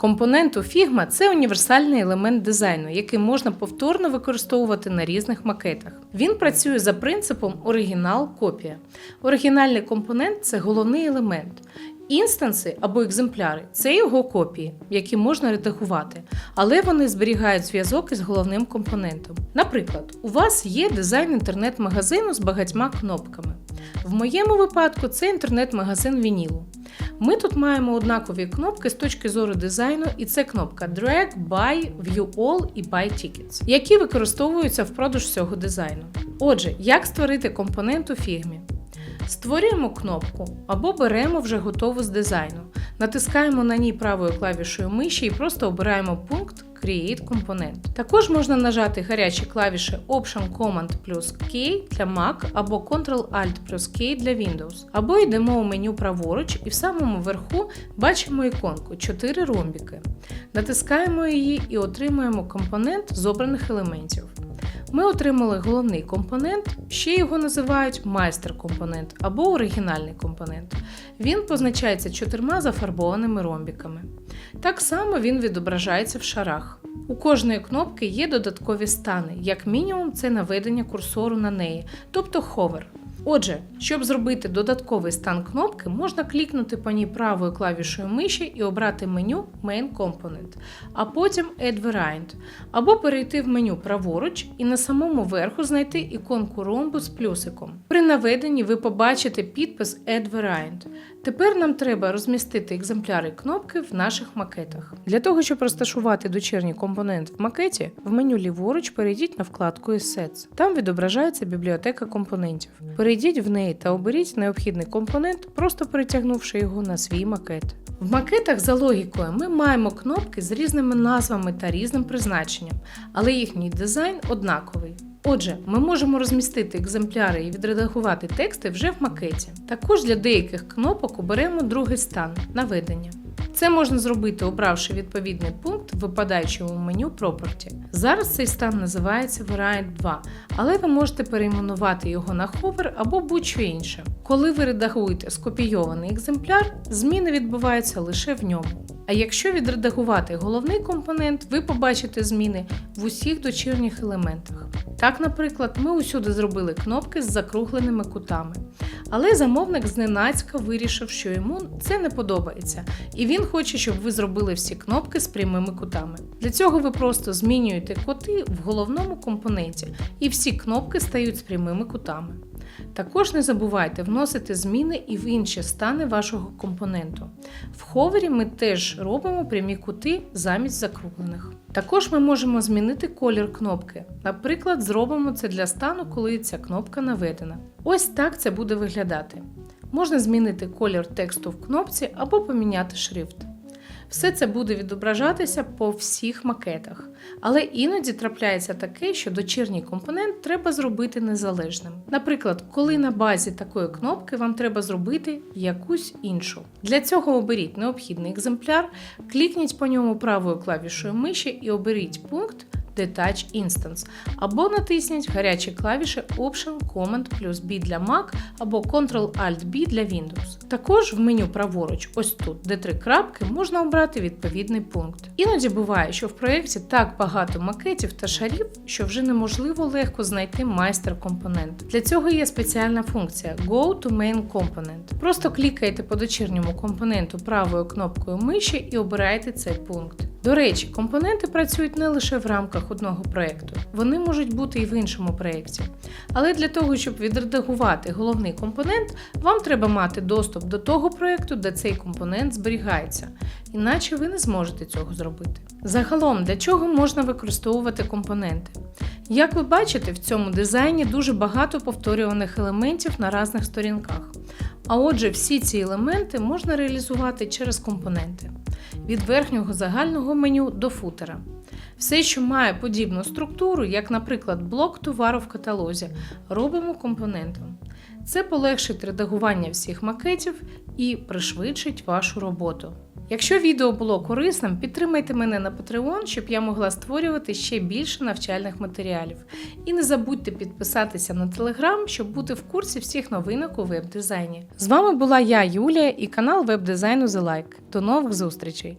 Компонент у Figma – це універсальний елемент дизайну, який можна повторно використовувати на різних макетах. Він працює за принципом оригінал-копія. Оригінальний компонент це головний елемент. Інстанси або екземпляри це його копії, які можна редагувати, але вони зберігають зв'язок із головним компонентом. Наприклад, у вас є дизайн інтернет-магазину з багатьма кнопками. В моєму випадку це інтернет-магазин Вінілу. Ми тут маємо однакові кнопки з точки зору дизайну, і це кнопка Drag, Buy, View All і Buy Tickets, які використовуються впродовж цього дизайну. Отже, як створити компонент у фігмі? Створюємо кнопку або беремо вже готову з дизайну, натискаємо на ній правою клавішою миші і просто обираємо пункт Create Component. Також можна нажати гарячі клавіші Option Command плюс K для Mac або Ctrl-Alt плюс K для Windows. Або йдемо у меню праворуч і в самому верху бачимо іконку 4 ромбіки. Натискаємо її і отримуємо компонент з обраних елементів. Ми отримали головний компонент, ще його називають майстер-компонент або оригінальний компонент. Він позначається чотирма зафарбованими ромбіками. Так само він відображається в шарах. У кожної кнопки є додаткові стани, як мінімум, це наведення курсору на неї, тобто ховер. Отже, щоб зробити додатковий стан кнопки, можна клікнути по ній правою клавішою миші і обрати меню Main Component, а потім Add Variant, або перейти в меню праворуч і на самому верху знайти іконку ромбу з плюсиком. При наведенні ви побачите підпис Add Variant. Тепер нам треба розмістити екземпляри кнопки в наших макетах. Для того, щоб розташувати дочірній компонент в макеті, в меню ліворуч перейдіть на вкладку Assets. Там відображається бібліотека компонентів. Перейдіть в неї та оберіть необхідний компонент, просто перетягнувши його на свій макет. В макетах за логікою ми маємо кнопки з різними назвами та різним призначенням, але їхній дизайн однаковий. Отже, ми можемо розмістити екземпляри і відредагувати тексти вже в макеті. Також для деяких кнопок оберемо другий стан наведення. Це можна зробити, обравши відповідний пункт випадаючому меню Property. Зараз цей стан називається Variant 2, але ви можете перейменувати його на Hover або будь-що інше. Коли ви редагуєте скопійований екземпляр, зміни відбуваються лише в ньому. А якщо відредагувати головний компонент, ви побачите зміни в усіх дочірніх елементах. Так, наприклад, ми усюди зробили кнопки з закругленими кутами. Але замовник зненацька вирішив, що йому це не подобається, і він хоче, щоб ви зробили всі кнопки з прямими кутами. Для цього ви просто змінюєте коти в головному компоненті, і всі кнопки стають з прямими кутами. Також не забувайте вносити зміни і в інші стани вашого компоненту. В ховері ми теж робимо прямі кути замість закруглених. Також ми можемо змінити колір кнопки. Наприклад, зробимо це для стану, коли ця кнопка наведена. Ось так це буде виглядати. Можна змінити колір тексту в кнопці або поміняти шрифт. Все це буде відображатися по всіх макетах, але іноді трапляється таке, що дочірній компонент треба зробити незалежним. Наприклад, коли на базі такої кнопки вам треба зробити якусь іншу. Для цього оберіть необхідний екземпляр, клікніть по ньому правою клавішою миші і оберіть пункт. Detach Instance, або натисніть гарячі клавіші Option Command плюс B для Mac або Ctrl-Alt-B для Windows. Також в меню праворуч, ось тут, де три крапки, можна обрати відповідний пункт. Іноді буває, що в проєкті так багато макетів та шарів, що вже неможливо легко знайти майстер-компонент. Для цього є спеціальна функція Go to Main Component. Просто клікаєте по дочірньому компоненту правою кнопкою миші і обираєте цей пункт. До речі, компоненти працюють не лише в рамках одного проєкту, вони можуть бути і в іншому проєкті. Але для того, щоб відредагувати головний компонент, вам треба мати доступ до того проєкту, де цей компонент зберігається, іначе ви не зможете цього зробити. Загалом, для чого можна використовувати компоненти? Як ви бачите, в цьому дизайні дуже багато повторюваних елементів на різних сторінках. А отже, всі ці елементи можна реалізувати через компоненти від верхнього загального меню до футера. Все, що має подібну структуру, як, наприклад, блок товару в каталозі, робимо компонентом. Це полегшить редагування всіх макетів і пришвидшить вашу роботу. Якщо відео було корисним, підтримайте мене на Patreon, щоб я могла створювати ще більше навчальних матеріалів. І не забудьте підписатися на телеграм, щоб бути в курсі всіх новинок у веб-дизайні. З вами була я, Юлія, і канал веб-дизайну The Like. До нових зустрічей!